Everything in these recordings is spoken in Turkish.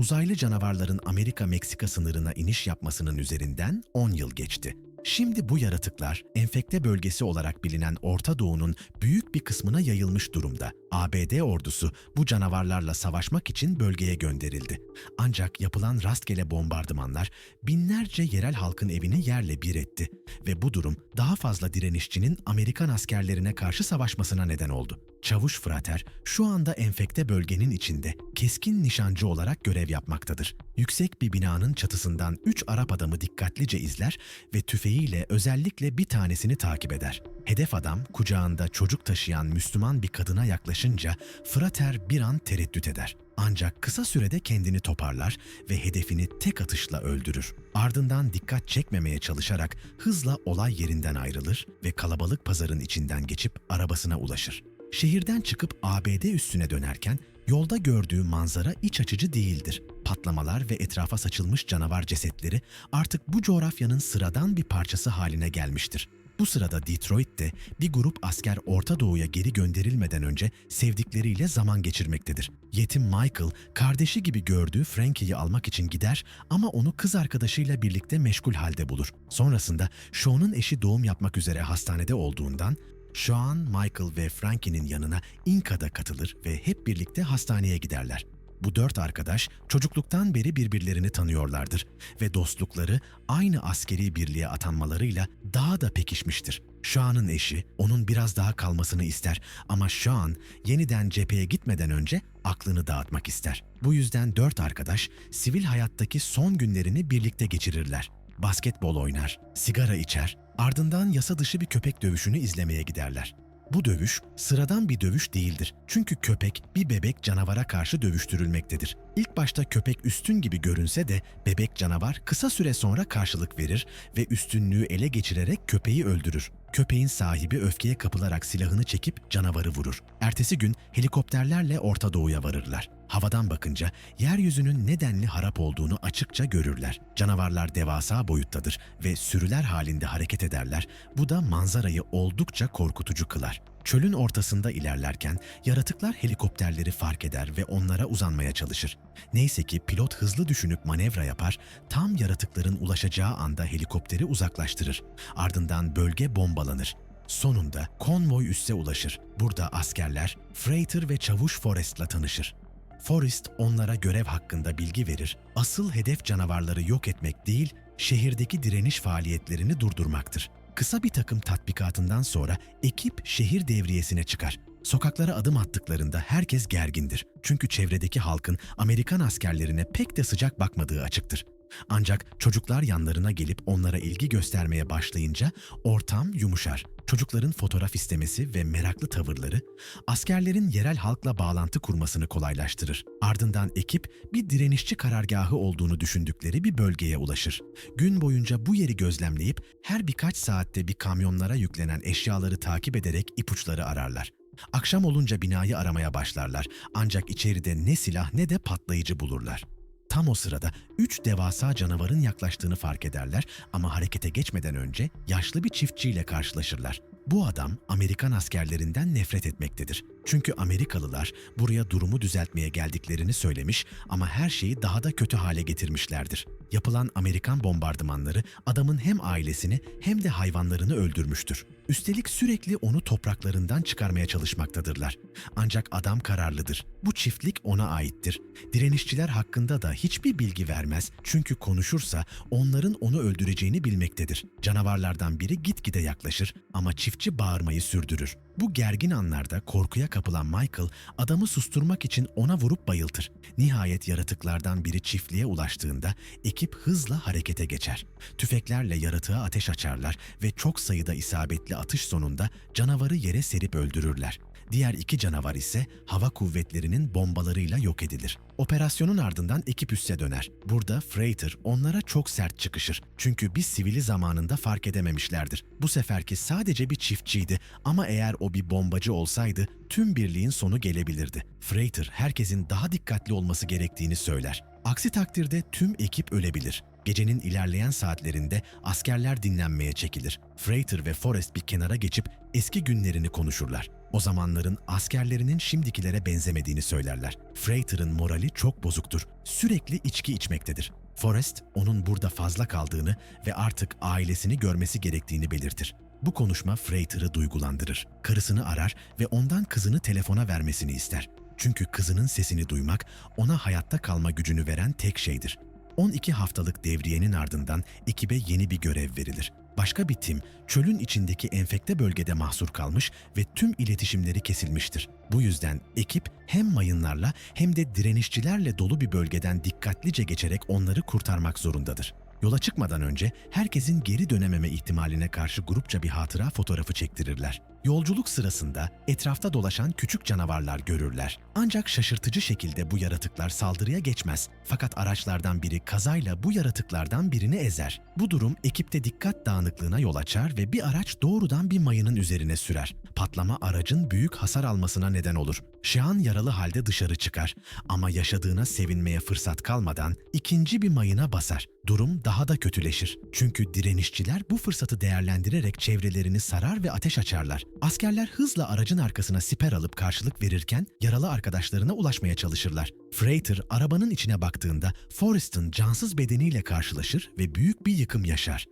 uzaylı canavarların Amerika-Meksika sınırına iniş yapmasının üzerinden 10 yıl geçti. Şimdi bu yaratıklar enfekte bölgesi olarak bilinen Orta Doğu'nun büyük bir kısmına yayılmış durumda. ABD ordusu bu canavarlarla savaşmak için bölgeye gönderildi. Ancak yapılan rastgele bombardımanlar binlerce yerel halkın evini yerle bir etti ve bu durum daha fazla direnişçinin Amerikan askerlerine karşı savaşmasına neden oldu. Çavuş Frater şu anda enfekte bölgenin içinde keskin nişancı olarak görev yapmaktadır. Yüksek bir binanın çatısından üç Arap adamı dikkatlice izler ve tüfeğiyle özellikle bir tanesini takip eder. Hedef adam kucağında çocuk taşıyan Müslüman bir kadına yaklaşınca Frater bir an tereddüt eder. Ancak kısa sürede kendini toparlar ve hedefini tek atışla öldürür. Ardından dikkat çekmemeye çalışarak hızla olay yerinden ayrılır ve kalabalık pazarın içinden geçip arabasına ulaşır. Şehirden çıkıp ABD üstüne dönerken yolda gördüğü manzara iç açıcı değildir. Patlamalar ve etrafa saçılmış canavar cesetleri artık bu coğrafyanın sıradan bir parçası haline gelmiştir. Bu sırada Detroit'te bir grup asker Orta Doğu'ya geri gönderilmeden önce sevdikleriyle zaman geçirmektedir. Yetim Michael, kardeşi gibi gördüğü Frankie'yi almak için gider ama onu kız arkadaşıyla birlikte meşgul halde bulur. Sonrasında Sean'ın eşi doğum yapmak üzere hastanede olduğundan Sean, Michael ve Frankie'nin yanına Inka'da katılır ve hep birlikte hastaneye giderler. Bu dört arkadaş çocukluktan beri birbirlerini tanıyorlardır ve dostlukları aynı askeri birliğe atanmalarıyla daha da pekişmiştir. Sean'ın eşi onun biraz daha kalmasını ister ama Sean yeniden cepheye gitmeden önce aklını dağıtmak ister. Bu yüzden dört arkadaş sivil hayattaki son günlerini birlikte geçirirler. Basketbol oynar, sigara içer, ardından yasa dışı bir köpek dövüşünü izlemeye giderler. Bu dövüş sıradan bir dövüş değildir. Çünkü köpek bir bebek canavara karşı dövüştürülmektedir. İlk başta köpek üstün gibi görünse de bebek canavar kısa süre sonra karşılık verir ve üstünlüğü ele geçirerek köpeği öldürür. Köpeğin sahibi öfkeye kapılarak silahını çekip canavarı vurur. Ertesi gün helikopterlerle Orta Doğu'ya varırlar. Havadan bakınca yeryüzünün nedenli harap olduğunu açıkça görürler. Canavarlar devasa boyuttadır ve sürüler halinde hareket ederler. Bu da manzarayı oldukça korkutucu kılar. Çölün ortasında ilerlerken yaratıklar helikopterleri fark eder ve onlara uzanmaya çalışır. Neyse ki pilot hızlı düşünüp manevra yapar, tam yaratıkların ulaşacağı anda helikopteri uzaklaştırır. Ardından bölge bombalanır. Sonunda konvoy üsse ulaşır. Burada askerler Freighter ve Çavuş Forrest'la tanışır. Forrest onlara görev hakkında bilgi verir. Asıl hedef canavarları yok etmek değil, şehirdeki direniş faaliyetlerini durdurmaktır. Kısa bir takım tatbikatından sonra ekip şehir devriyesine çıkar. Sokaklara adım attıklarında herkes gergindir. Çünkü çevredeki halkın Amerikan askerlerine pek de sıcak bakmadığı açıktır. Ancak çocuklar yanlarına gelip onlara ilgi göstermeye başlayınca ortam yumuşar. Çocukların fotoğraf istemesi ve meraklı tavırları askerlerin yerel halkla bağlantı kurmasını kolaylaştırır. Ardından ekip bir direnişçi karargahı olduğunu düşündükleri bir bölgeye ulaşır. Gün boyunca bu yeri gözlemleyip her birkaç saatte bir kamyonlara yüklenen eşyaları takip ederek ipuçları ararlar. Akşam olunca binayı aramaya başlarlar ancak içeride ne silah ne de patlayıcı bulurlar. Tam o sırada üç devasa canavarın yaklaştığını fark ederler ama harekete geçmeden önce yaşlı bir çiftçiyle karşılaşırlar. Bu adam Amerikan askerlerinden nefret etmektedir. Çünkü Amerikalılar buraya durumu düzeltmeye geldiklerini söylemiş ama her şeyi daha da kötü hale getirmişlerdir. Yapılan Amerikan bombardımanları adamın hem ailesini hem de hayvanlarını öldürmüştür. Üstelik sürekli onu topraklarından çıkarmaya çalışmaktadırlar. Ancak adam kararlıdır. Bu çiftlik ona aittir. Direnişçiler hakkında da hiçbir bilgi vermez çünkü konuşursa onların onu öldüreceğini bilmektedir. Canavarlardan biri gitgide yaklaşır ama çiftçi bağırmayı sürdürür. Bu gergin anlarda korkuya kapılan Michael adamı susturmak için ona vurup bayıltır. Nihayet yaratıklardan biri çiftliğe ulaştığında ekip hızla harekete geçer. Tüfeklerle yaratığa ateş açarlar ve çok sayıda isabetli atış sonunda canavarı yere serip öldürürler. Diğer iki canavar ise hava kuvvetlerinin bombalarıyla yok edilir. Operasyonun ardından ekip üsse döner. Burada Freighter onlara çok sert çıkışır. Çünkü bir sivili zamanında fark edememişlerdir. Bu seferki sadece bir çiftçiydi ama eğer o bir bombacı olsaydı tüm birliğin sonu gelebilirdi. Freighter herkesin daha dikkatli olması gerektiğini söyler. Aksi takdirde tüm ekip ölebilir. Gecenin ilerleyen saatlerinde askerler dinlenmeye çekilir. Freighter ve Forrest bir kenara geçip eski günlerini konuşurlar. O zamanların askerlerinin şimdikilere benzemediğini söylerler. Freighter'ın morali çok bozuktur. Sürekli içki içmektedir. Forrest, onun burada fazla kaldığını ve artık ailesini görmesi gerektiğini belirtir. Bu konuşma Freighter'ı duygulandırır. Karısını arar ve ondan kızını telefona vermesini ister. Çünkü kızının sesini duymak ona hayatta kalma gücünü veren tek şeydir. 12 haftalık devriyenin ardından ekibe yeni bir görev verilir. Başka bir tim çölün içindeki enfekte bölgede mahsur kalmış ve tüm iletişimleri kesilmiştir. Bu yüzden ekip hem mayınlarla hem de direnişçilerle dolu bir bölgeden dikkatlice geçerek onları kurtarmak zorundadır. Yola çıkmadan önce herkesin geri dönememe ihtimaline karşı grupça bir hatıra fotoğrafı çektirirler. Yolculuk sırasında etrafta dolaşan küçük canavarlar görürler. Ancak şaşırtıcı şekilde bu yaratıklar saldırıya geçmez. Fakat araçlardan biri kazayla bu yaratıklardan birini ezer. Bu durum ekipte dikkat dağınıklığına yol açar ve bir araç doğrudan bir mayının üzerine sürer. Patlama aracın büyük hasar almasına neden olur. Şahan yaralı halde dışarı çıkar ama yaşadığına sevinmeye fırsat kalmadan ikinci bir mayına basar. Durum daha da kötüleşir. Çünkü direnişçiler bu fırsatı değerlendirerek çevrelerini sarar ve ateş açarlar. Askerler hızla aracın arkasına siper alıp karşılık verirken yaralı arkadaşlarına ulaşmaya çalışırlar. Freighter arabanın içine baktığında Forrest'ın cansız bedeniyle karşılaşır ve büyük bir yıkım yaşar.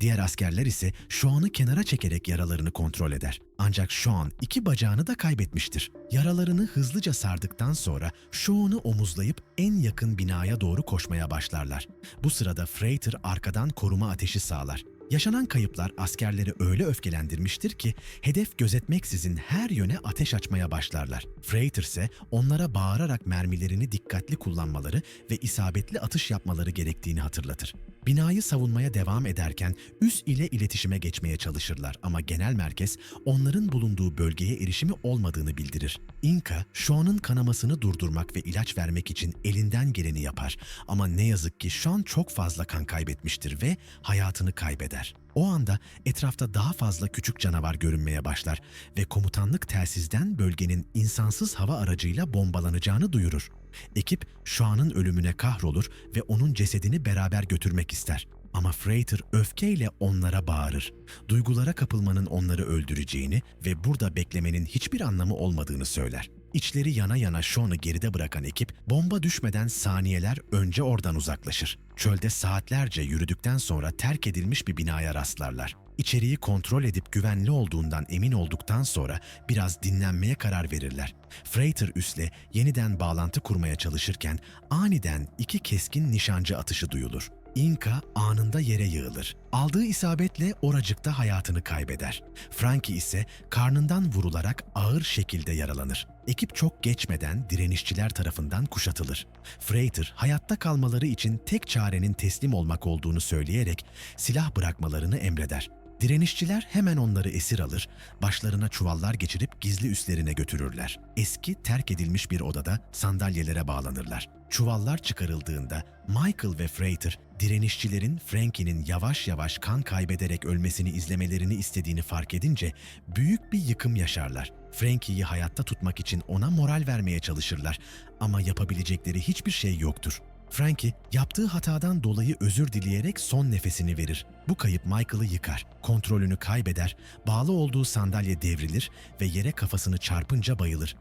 Diğer askerler ise Sean'ı kenara çekerek yaralarını kontrol eder. Ancak Sean iki bacağını da kaybetmiştir. Yaralarını hızlıca sardıktan sonra Sean'ı omuzlayıp en yakın binaya doğru koşmaya başlarlar. Bu sırada Freighter arkadan koruma ateşi sağlar. Yaşanan kayıplar askerleri öyle öfkelendirmiştir ki hedef gözetmeksizin her yöne ateş açmaya başlarlar. Freighter ise onlara bağırarak mermilerini dikkatli kullanmaları ve isabetli atış yapmaları gerektiğini hatırlatır. Binayı savunmaya devam ederken üs ile iletişime geçmeye çalışırlar ama genel merkez onların bulunduğu bölgeye erişimi olmadığını bildirir. Inka, Sean'ın kanamasını durdurmak ve ilaç vermek için elinden geleni yapar ama ne yazık ki Sean çok fazla kan kaybetmiştir ve hayatını kaybeder. O anda etrafta daha fazla küçük canavar görünmeye başlar ve komutanlık telsizden bölgenin insansız hava aracıyla bombalanacağını duyurur. Ekip Şuan'ın ölümüne kahrolur ve onun cesedini beraber götürmek ister. Ama Freighter öfkeyle onlara bağırır. Duygulara kapılmanın onları öldüreceğini ve burada beklemenin hiçbir anlamı olmadığını söyler. İçleri yana yana Sean'ı geride bırakan ekip bomba düşmeden saniyeler önce oradan uzaklaşır. Çölde saatlerce yürüdükten sonra terk edilmiş bir binaya rastlarlar. İçeriği kontrol edip güvenli olduğundan emin olduktan sonra biraz dinlenmeye karar verirler. Freighter üsle yeniden bağlantı kurmaya çalışırken aniden iki keskin nişancı atışı duyulur. Inka anında yere yığılır. Aldığı isabetle oracıkta hayatını kaybeder. Frankie ise karnından vurularak ağır şekilde yaralanır. Ekip çok geçmeden direnişçiler tarafından kuşatılır. Freighter hayatta kalmaları için tek çarenin teslim olmak olduğunu söyleyerek silah bırakmalarını emreder. Direnişçiler hemen onları esir alır, başlarına çuvallar geçirip gizli üslerine götürürler. Eski terk edilmiş bir odada sandalyelere bağlanırlar. Çuvallar çıkarıldığında Michael ve Freighter direnişçilerin Frankie'nin yavaş yavaş kan kaybederek ölmesini izlemelerini istediğini fark edince büyük bir yıkım yaşarlar. Frankie'yi hayatta tutmak için ona moral vermeye çalışırlar ama yapabilecekleri hiçbir şey yoktur. Frankie yaptığı hatadan dolayı özür dileyerek son nefesini verir. Bu kayıp Michael'ı yıkar, kontrolünü kaybeder, bağlı olduğu sandalye devrilir ve yere kafasını çarpınca bayılır.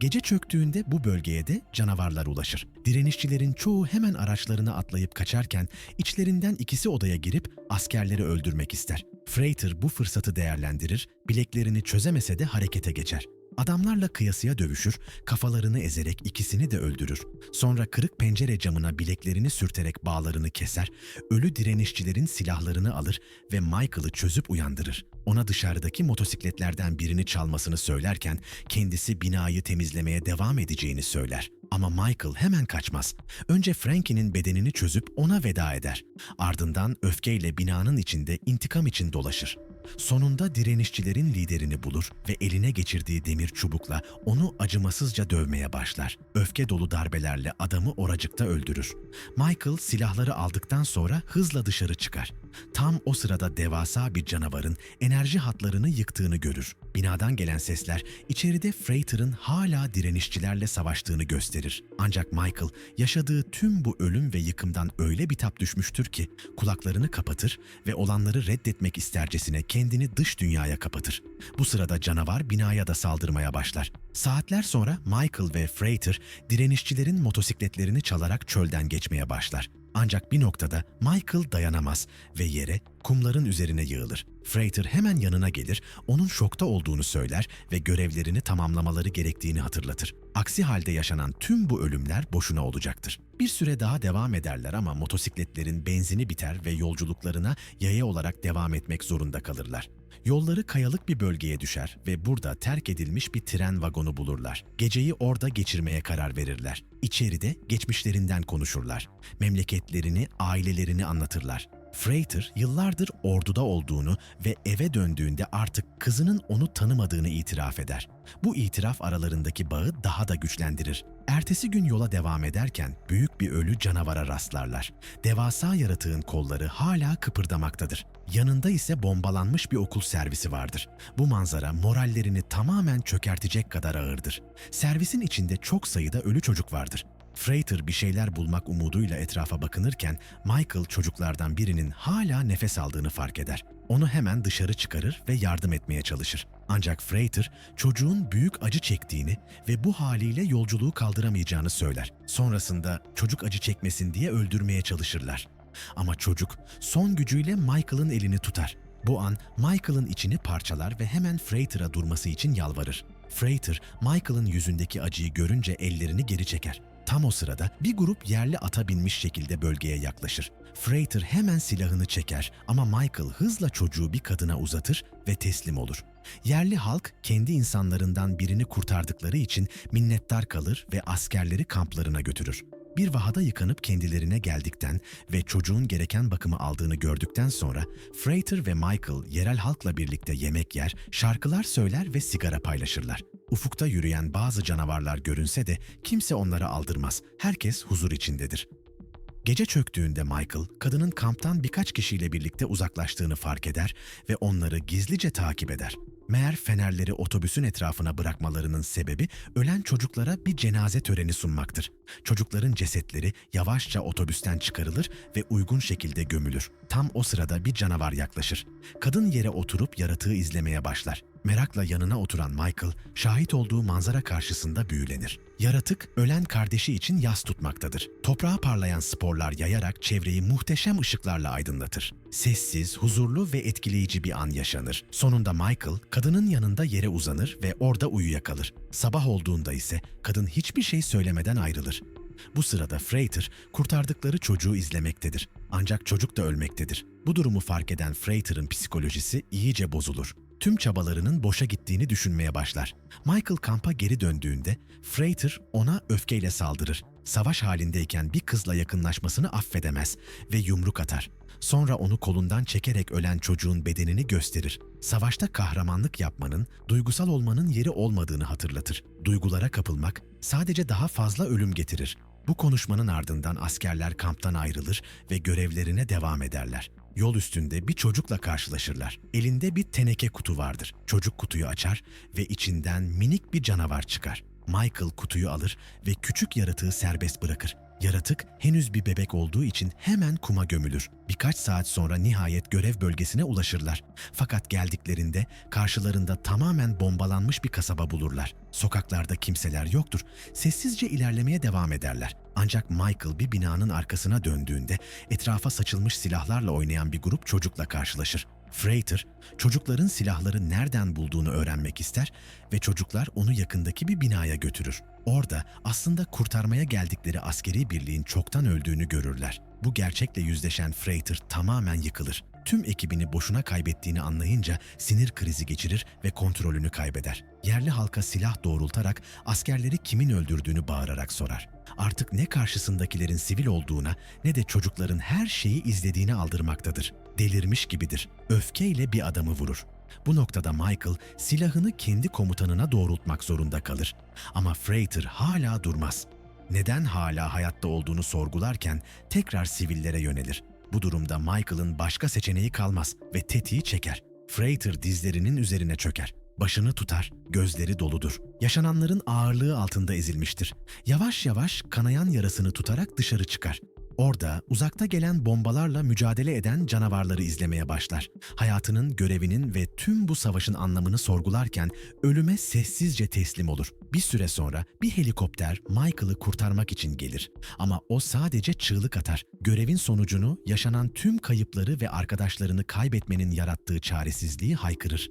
Gece çöktüğünde bu bölgeye de canavarlar ulaşır. Direnişçilerin çoğu hemen araçlarına atlayıp kaçarken içlerinden ikisi odaya girip askerleri öldürmek ister. Freighter bu fırsatı değerlendirir, bileklerini çözemese de harekete geçer. Adamlarla kıyasıya dövüşür, kafalarını ezerek ikisini de öldürür. Sonra kırık pencere camına bileklerini sürterek bağlarını keser, ölü direnişçilerin silahlarını alır ve Michael'ı çözüp uyandırır. Ona dışarıdaki motosikletlerden birini çalmasını söylerken kendisi binayı temizlemeye devam edeceğini söyler. Ama Michael hemen kaçmaz. Önce Frankie'nin bedenini çözüp ona veda eder. Ardından öfkeyle binanın içinde intikam için dolaşır. Sonunda direnişçilerin liderini bulur ve eline geçirdiği demir çubukla onu acımasızca dövmeye başlar. Öfke dolu darbelerle adamı oracıkta öldürür. Michael silahları aldıktan sonra hızla dışarı çıkar. Tam o sırada devasa bir canavarın enerji hatlarını yıktığını görür. Binadan gelen sesler içeride Freighter'ın hala direnişçilerle savaştığını gösterir. Ancak Michael yaşadığı tüm bu ölüm ve yıkımdan öyle bitap düşmüştür ki kulaklarını kapatır ve olanları reddetmek istercesine kendini dış dünyaya kapatır. Bu sırada canavar binaya da saldırmaya başlar. Saatler sonra Michael ve Freighter direnişçilerin motosikletlerini çalarak çölden geçmeye başlar. Ancak bir noktada Michael dayanamaz ve yere kumların üzerine yığılır. Freighter hemen yanına gelir, onun şokta olduğunu söyler ve görevlerini tamamlamaları gerektiğini hatırlatır. Aksi halde yaşanan tüm bu ölümler boşuna olacaktır. Bir süre daha devam ederler ama motosikletlerin benzini biter ve yolculuklarına yaya olarak devam etmek zorunda kalırlar. Yolları kayalık bir bölgeye düşer ve burada terk edilmiş bir tren vagonu bulurlar. Geceyi orada geçirmeye karar verirler. İçeride geçmişlerinden konuşurlar. Memleketlerini, ailelerini anlatırlar. Freighter yıllardır orduda olduğunu ve eve döndüğünde artık kızının onu tanımadığını itiraf eder. Bu itiraf aralarındaki bağı daha da güçlendirir. Ertesi gün yola devam ederken büyük bir ölü canavara rastlarlar. Devasa yaratığın kolları hala kıpırdamaktadır. Yanında ise bombalanmış bir okul servisi vardır. Bu manzara morallerini tamamen çökertecek kadar ağırdır. Servisin içinde çok sayıda ölü çocuk vardır. Freighter bir şeyler bulmak umuduyla etrafa bakınırken Michael çocuklardan birinin hala nefes aldığını fark eder. Onu hemen dışarı çıkarır ve yardım etmeye çalışır. Ancak Freighter çocuğun büyük acı çektiğini ve bu haliyle yolculuğu kaldıramayacağını söyler. Sonrasında çocuk acı çekmesin diye öldürmeye çalışırlar. Ama çocuk son gücüyle Michael'ın elini tutar. Bu an Michael'ın içini parçalar ve hemen Freighter'a durması için yalvarır. Freighter, Michael'ın yüzündeki acıyı görünce ellerini geri çeker. Tam o sırada bir grup yerli ata binmiş şekilde bölgeye yaklaşır. Freighter hemen silahını çeker ama Michael hızla çocuğu bir kadına uzatır ve teslim olur. Yerli halk kendi insanlarından birini kurtardıkları için minnettar kalır ve askerleri kamplarına götürür. Bir vahada yıkanıp kendilerine geldikten ve çocuğun gereken bakımı aldığını gördükten sonra Freighter ve Michael yerel halkla birlikte yemek yer, şarkılar söyler ve sigara paylaşırlar. Ufukta yürüyen bazı canavarlar görünse de kimse onlara aldırmaz. Herkes huzur içindedir. Gece çöktüğünde Michael, kadının kamptan birkaç kişiyle birlikte uzaklaştığını fark eder ve onları gizlice takip eder. Meğer fenerleri otobüsün etrafına bırakmalarının sebebi ölen çocuklara bir cenaze töreni sunmaktır. Çocukların cesetleri yavaşça otobüsten çıkarılır ve uygun şekilde gömülür. Tam o sırada bir canavar yaklaşır. Kadın yere oturup yaratığı izlemeye başlar. Merakla yanına oturan Michael, şahit olduğu manzara karşısında büyülenir. Yaratık, ölen kardeşi için yas tutmaktadır. Toprağa parlayan sporlar yayarak çevreyi muhteşem ışıklarla aydınlatır. Sessiz, huzurlu ve etkileyici bir an yaşanır. Sonunda Michael, kadının yanında yere uzanır ve orada uyuyakalır. Sabah olduğunda ise kadın hiçbir şey söylemeden ayrılır. Bu sırada Freighter kurtardıkları çocuğu izlemektedir. Ancak çocuk da ölmektedir. Bu durumu fark eden Freighter'ın psikolojisi iyice bozulur. Tüm çabalarının boşa gittiğini düşünmeye başlar. Michael kampa geri döndüğünde Freighter ona öfkeyle saldırır. Savaş halindeyken bir kızla yakınlaşmasını affedemez ve yumruk atar. Sonra onu kolundan çekerek ölen çocuğun bedenini gösterir. Savaşta kahramanlık yapmanın, duygusal olmanın yeri olmadığını hatırlatır. Duygulara kapılmak sadece daha fazla ölüm getirir. Bu konuşmanın ardından askerler kamptan ayrılır ve görevlerine devam ederler. Yol üstünde bir çocukla karşılaşırlar. Elinde bir teneke kutu vardır. Çocuk kutuyu açar ve içinden minik bir canavar çıkar. Michael kutuyu alır ve küçük yaratığı serbest bırakır. Yaratık henüz bir bebek olduğu için hemen kuma gömülür. Birkaç saat sonra nihayet görev bölgesine ulaşırlar. Fakat geldiklerinde karşılarında tamamen bombalanmış bir kasaba bulurlar. Sokaklarda kimseler yoktur. Sessizce ilerlemeye devam ederler. Ancak Michael bir binanın arkasına döndüğünde etrafa saçılmış silahlarla oynayan bir grup çocukla karşılaşır. Freighter, çocukların silahları nereden bulduğunu öğrenmek ister ve çocuklar onu yakındaki bir binaya götürür. Orada aslında kurtarmaya geldikleri askeri birliğin çoktan öldüğünü görürler. Bu gerçekle yüzleşen Freighter tamamen yıkılır. Tüm ekibini boşuna kaybettiğini anlayınca sinir krizi geçirir ve kontrolünü kaybeder. Yerli halka silah doğrultarak askerleri kimin öldürdüğünü bağırarak sorar. Artık ne karşısındakilerin sivil olduğuna ne de çocukların her şeyi izlediğini aldırmaktadır. Delirmiş gibidir. Öfkeyle bir adamı vurur. Bu noktada Michael silahını kendi komutanına doğrultmak zorunda kalır. Ama Freighter hala durmaz. Neden hala hayatta olduğunu sorgularken tekrar sivillere yönelir. Bu durumda Michael'ın başka seçeneği kalmaz ve tetiği çeker. Freighter dizlerinin üzerine çöker. Başını tutar, gözleri doludur. Yaşananların ağırlığı altında ezilmiştir. Yavaş yavaş kanayan yarasını tutarak dışarı çıkar. Orada uzakta gelen bombalarla mücadele eden canavarları izlemeye başlar. Hayatının, görevinin ve tüm bu savaşın anlamını sorgularken ölüme sessizce teslim olur. Bir süre sonra bir helikopter Michael'ı kurtarmak için gelir. Ama o sadece çığlık atar. Görevin sonucunu yaşanan tüm kayıpları ve arkadaşlarını kaybetmenin yarattığı çaresizliği haykırır.